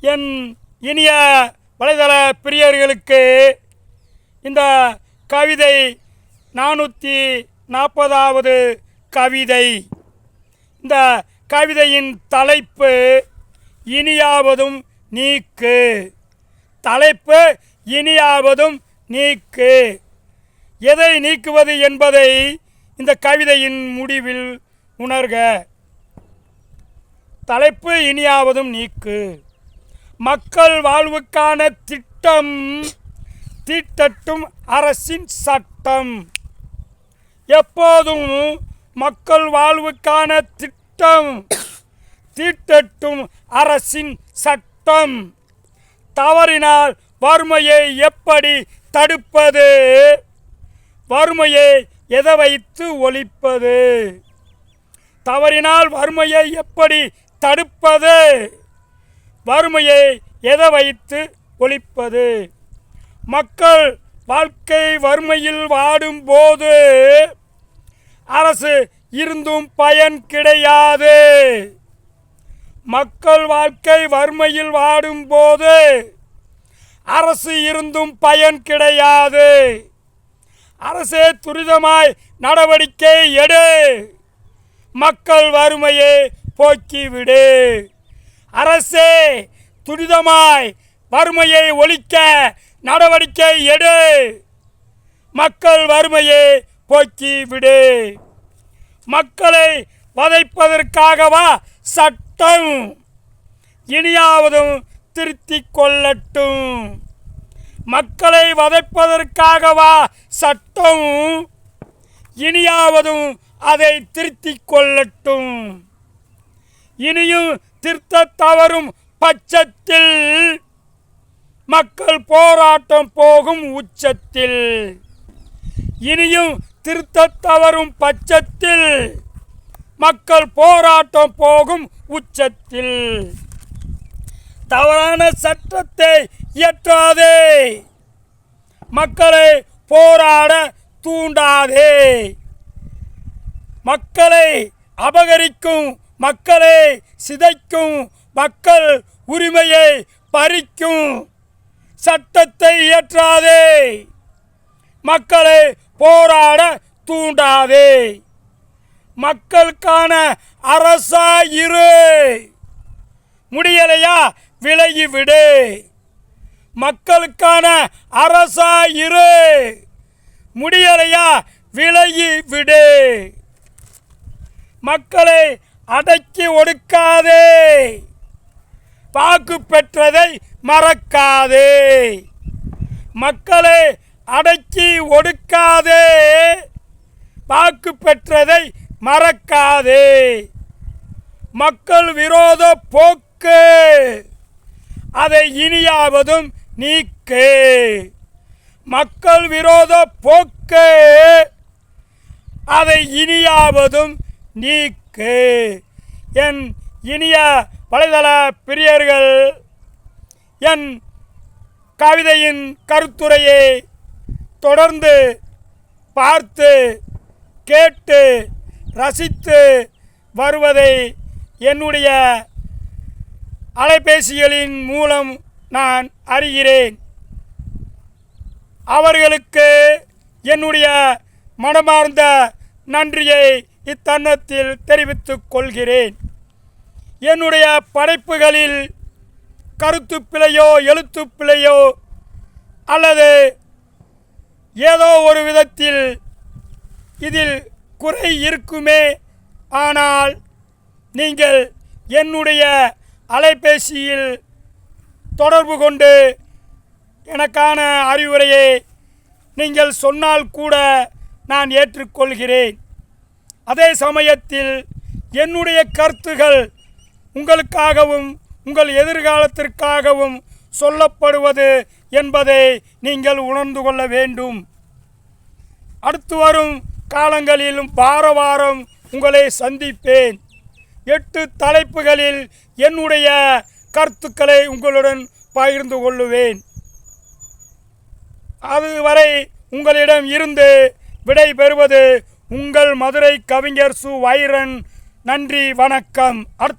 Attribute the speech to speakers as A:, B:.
A: என் இனிய வலைதள பிரியர்களுக்கு இந்த கவிதை நானூற்றி நாற்பதாவது கவிதை. இந்த கவிதையின் தலைப்பு இனியாவதும் நீக்கு. தலைப்பு இனியாவதும் நீக்கு. எதை நீக்குவது என்பதை இந்த கவிதையின் முடிவில் உணர்க. தலைப்பு இனியாவதும் நீக்கு. மக்கள் வாழ்வுக்கான திட்டம் தீட்டட்டும் அரசின் சட்டம். எப்போதும் மக்கள் வாழ்வுக்கான திட்டம் தீட்டட்டும் அரசின் சட்டம். தவறினால் வறுமையை எப்படி தடுப்பது? வறுமையை எதை வைத்து ஒழிப்பது? தவறினால் வறுமையை எப்படி தடுப்பது? வறுமையை எதை வைத்து ஒழிப்பது? மக்கள் வாழ்க்கை வறுமையில் வாடும்போது அரசு இருந்தும் பயன் கிடையாது. மக்கள் வாழ்க்கை வறுமையில் வாடும்போது அரசு இருந்தும் பயன் கிடையாது. அரசே துரிதமாய் நடவடிக்கை எடு. மக்கள் வறுமையை போக்கிவிடு. அரசே துரிதமாய் வறுமையை ஒழிக்க நடவடிக்கை எடு. மக்கள் வறுமையை போக்கிவிடு மக்களை வதைப்பதற்காகவா சட்டம்? இனியாவதும் திருத்திக் கொள்ளட்டும். மக்களை வதைப்பதற்காகவா சட்டம்? இனியாவதும் அதை திருத்திக் கொள்ளட்டும். இனியும் திருத்த தவறும் பட்சத்தில் மக்கள் போராட்டம் போகும் உச்சத்தில். இனியும் திருத்த தவறும் பட்சத்தில் மக்கள் போராட்டம் போகும் உச்சத்தில். தவறான சட்டத்தை இயற்றாதே. மக்களை போராட தூண்டாதே. மக்களை அபகரிக்கும் மக்களை சிதைக்கும் மக்கள் உரிமையை பறிக்கும். சட்டத்தை இயற்றாதே. மக்களை போராட தூண்டாதே. மக்களுக்கான அரசா இரு. முடியலையா? விலகிவிடு மக்களுக்கான அரசா இரு. முடியலையா? விலகிவிடு மக்களை அடக்கி ஒடுக்காதே. வாக்கு பெற்றதை மறக்காதே. மக்களை அடக்கி ஒடுக்காதே. வாக்கு பெற்றதை மறக்காதே. மக்கள் விரோத போக்கு. அதை இனியாவதும் நீக்கு. மக்கள் விரோத போக்கு. அதை இனியாவதும் நீக்கு. என் இனிய வலைதள பிரியர்கள் என் கவிதையின் கருத்துரையை தொடர்ந்து பார்த்து கேட்டு ரசித்து வருவதை என்னுடைய அலைபேசிகளின் மூலம் நான் அறிகிறேன். அவர்களுக்கு என்னுடைய மனமார்ந்த நன்றியை இத்தன்னத்தில் தெரிவித்துக் கொள்கிறேன். என்னுடைய படைப்புகளில் கருத்து பிழையோ எழுத்து பிழையோ அல்லது ஏதோ ஒரு விதத்தில் இதில் குறை இருக்குமே. ஆனால் நீங்கள் என்னுடைய அலைபேசியில் தொடர்பு கொண்டு எனக்கான அறிவுரையை நீங்கள் சொன்னால் கூட நான் ஏற்றுக்கொள்கிறேன். அதே சமயத்தில் என்னுடைய கருத்துகள் உங்களுக்காகவும் உங்கள் எதிர்காலத்திற்காகவும் சொல்லப்படுவது என்பதை நீங்கள் உணர்ந்து கொள்ள வேண்டும். அடுத்து வரும் காலங்களிலும் வார வாரம் உங்களை சந்திப்பேன். எட்டு தலைப்புகளில் என்னுடைய கருத்துக்களை உங்களுடன் பகிர்ந்து கொள்ளுவேன். அதுவரை உங்களிடம் இருந்து விடை பெறுவது உங்கள் மதுரை கவிஞர் சு. வைரன். நன்றி வணக்கம். அர்த்த